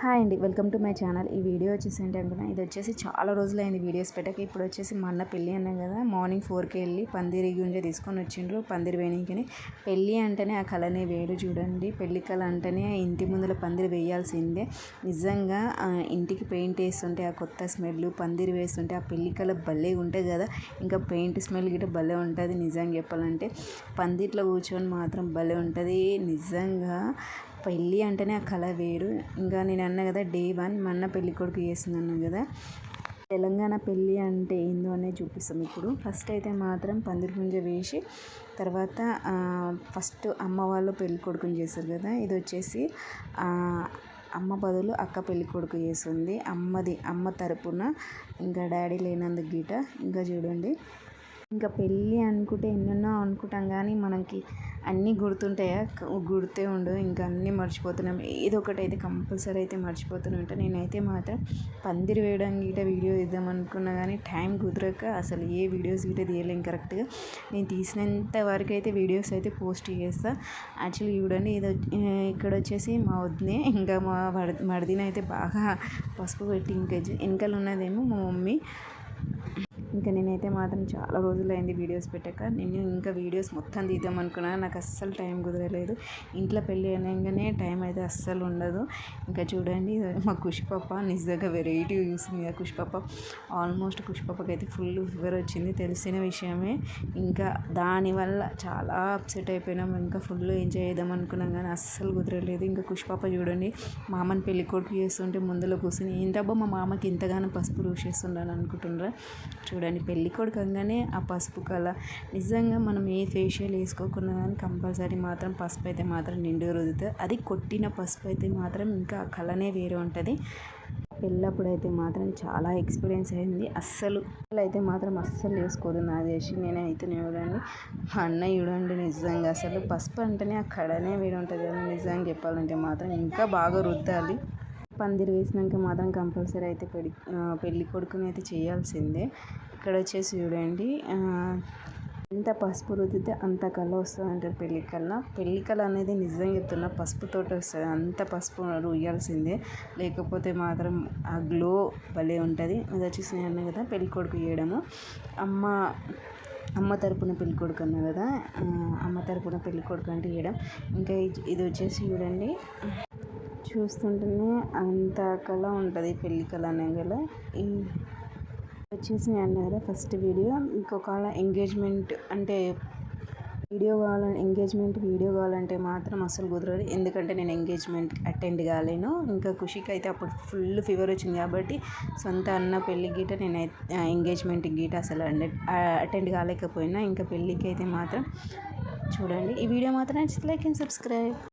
Hi అండి. Welcome to my channel. ఈ video వచ్చేసి ఏంటి అనుకున్నా ఇది వచ్చేసి చాలా రోజులైంది వీడియోస్ పెట్టక. ఇప్పుడు వచ్చేసి మా అన్న పెళ్ళి అన్నాం కదా మార్నింగ్ ఫోర్కి వెళ్ళి పందిరి గుంజ తీసుకొని వచ్చిండ్రు. పందిరి వేయడానికి పెళ్ళి అంటేనే ఆ కళనే వేడు చూడండి. పెళ్ళి కళ అంటేనే ఇంటి ముందర పందిరి వేయాల్సిందే. నిజంగా ఇంటికి పెయింట్ వేస్తుంటే ఆ కొత్త స్మెల్ పందిరి వేస్తుంటే ఆ పెళ్ళి కళ భలే ఉంటుంది కదా ఇంకా పెయింట్ స్మెల్ గిట్ట భలే ఉంటుంది నిజంగా చెప్పాలంటే. పందిట్లో కూర్చొని మాత్రం భలే ఉంటుంది. నిజంగా పెళ్ళి అంటేనే ఆ కళ వేరు. ఇంకా నేను అన్నా కదా డే వన్ మా అన్న పెళ్ళి కొడుకు చేస్తున్నాను కదా. తెలంగాణ పెళ్ళి అంటే ఏందో అనేది చూపిస్తాం ఇప్పుడు. ఫస్ట్ అయితే మాత్రం పందిరి గుంజ వేసి తర్వాత ఫస్ట్ అమ్మ వాళ్ళు పెళ్ళి కొడుకుని చేస్తారు కదా. ఇది వచ్చేసి అమ్మ బదులు అక్క పెళ్ళి కొడుకు చేస్తుంది. అమ్మది అమ్మ తరపున ఇంకా డాడీ లేనందుకు గీట. ఇంకా చూడండి. ఇంకా పెళ్ళి అనుకుంటే ఎన్నెన్నో అనుకుంటాం కానీ మనకి అన్నీ గుర్తుంటాయా? గుర్తే ఉండు. ఇంకా అన్నీ మర్చిపోతున్నాం. ఏదో ఒకటి అయితే కంపల్సరీ అయితే మర్చిపోతూనే ఉంటాను నేనైతే మాత్రం పందిరి వేయడం గిట వీడియో ఇద్దాం అనుకున్నా కానీ టైం కుదరక అసలు ఏ వీడియోస్ గిట తీయలేం కరెక్ట్గా. నేను తీసినంత వరకు అయితే వీడియోస్ అయితే పోస్ట్ చేస్తాను యాక్చువల్లీ చూడండి ఇది ఇక్కడ వచ్చేసి మా వద్దే ఇంకా మా మడిదిన అయితే బాగా పసుపు పెట్టి ఇంకా వెనకాల ఉన్నదేమో మా మమ్మీ. ఇంకా నేనైతే మాత్రం చాలా రోజులైంది వీడియోస్ పెట్టాక. నేను ఇంకా వీడియోస్ మొత్తం తీద్దాం అనుకున్నాను నాకు అస్సలు టైం కుదరలేదు. ఇంట్లో పెళ్ళి అనగానే టైం అయితే అస్సలు ఉండదు. ఇంకా చూడండి మా కుష్పప్ప నిజంగా వెరైటీ చూసింది కదా కుష్పప్ప ఆల్మోస్ట్ కుషిపప్పకి అయితే ఫుల్ ఫీవర్ వచ్చింది. తెలిసిన విషయమే. ఇంకా దానివల్ల చాలా అప్సెట్ అయిపోయినాం. ఇంకా ఫుల్ ఎంజాయ్ చేద్దాం అనుకున్నాం కానీ అస్సలు కుదరలేదు. ఇంకా కుష్పప్ప చూడండి మామని పెళ్ళి కొడుకు చేస్తుంటే ముందులో కూర్చొని ఏంటబ్బా మా మామకి ఇంతగానో పసుపు రూషేస్తున్నాను అనుకుంటున్నారా చూడండి. చూడండి. పెళ్ళి కొడుకు అనగానే ఆ పసుపు కళ. నిజంగా మనం ఏ ఫేషియల్ వేసుకోకున్నా కానీ కంపల్సరీ మాత్రం పసుపు అయితే మాత్రం నిండు రుద్దుతుంది అది కొట్టిన పసుపు అయితే మాత్రం ఇంకా ఆ కళనే వేరే ఉంటుంది. పెళ్ళప్పుడు అయితే మాత్రం చాలా ఎక్స్పీరియన్స్ అయింది. అస్సలు అయితే మాత్రం అస్సలు వేసుకోదు నా చేసి నేనైతే చూడండి. అన్న చూడండి నిజంగా అసలు పసుపు అంటేనే ఆ కడనే వేడి ఉంటుంది. కదా నిజంగా చెప్పాలంటే మాత్రం ఇంకా బాగా రుద్దాలి. పందిరి వేసినాక మాత్రం కంపల్సరీ అయితే పెళ్ళి పెళ్ళి కొడుకుని అయితే చేయాల్సిందే. ఇక్కడ వచ్చేసి చూడండి ఎంత పసుపు రుద్దితే అంత కళ వస్తుంది అంటారు పెళ్ళి కల్లా పెళ్ళి కళ అనేది నిజంగా చెప్తున్నా పసుపుతో వస్తుంది అంత పసుపు రుయ్యాల్సిందే. లేకపోతే మాత్రం ఆ గ్లో భలే ఉంటుంది. అది వచ్చేసి నేను కదా పెళ్ళి కొడుకు చేయడము. అమ్మ అమ్మ తరపున పెళ్ళి కొడుకు అన్నా కదా అమ్మ తరపున పెళ్ళి కొడుకు అంటే చేయడం. ఇంకా ఇది వచ్చేసి చూడండి చూస్తుంటేనే అంత కళ ఉంటుంది పెళ్ళి కళ అనే కళ. ఈ వచ్చేసి నేను కదా ఫస్ట్ వీడియో. ఇంకొక ఎంగేజ్మెంట్ అంటే వీడియో కావాలని ఎంగేజ్మెంట్ వీడియో కావాలంటే మాత్రం అసలు కుదరదు. ఎందుకంటే నేను ఎంగేజ్మెంట్ అటెండ్ కాలేను. ఇంకా ఖుషికి అయితే అప్పుడు ఫుల్ ఫీవర్ వచ్చింది కాబట్టి సొంత అన్న పెళ్ళి గీట నేను ఎంగేజ్మెంట్ గీట అసలు అటెండ్ కాలేకపోయినా. ఇంకా పెళ్ళికి అయితే మాత్రం చూడండి. ఈ వీడియో మాత్రం నచ్చితే లైక్ అండ్ సబ్స్క్రైబ్.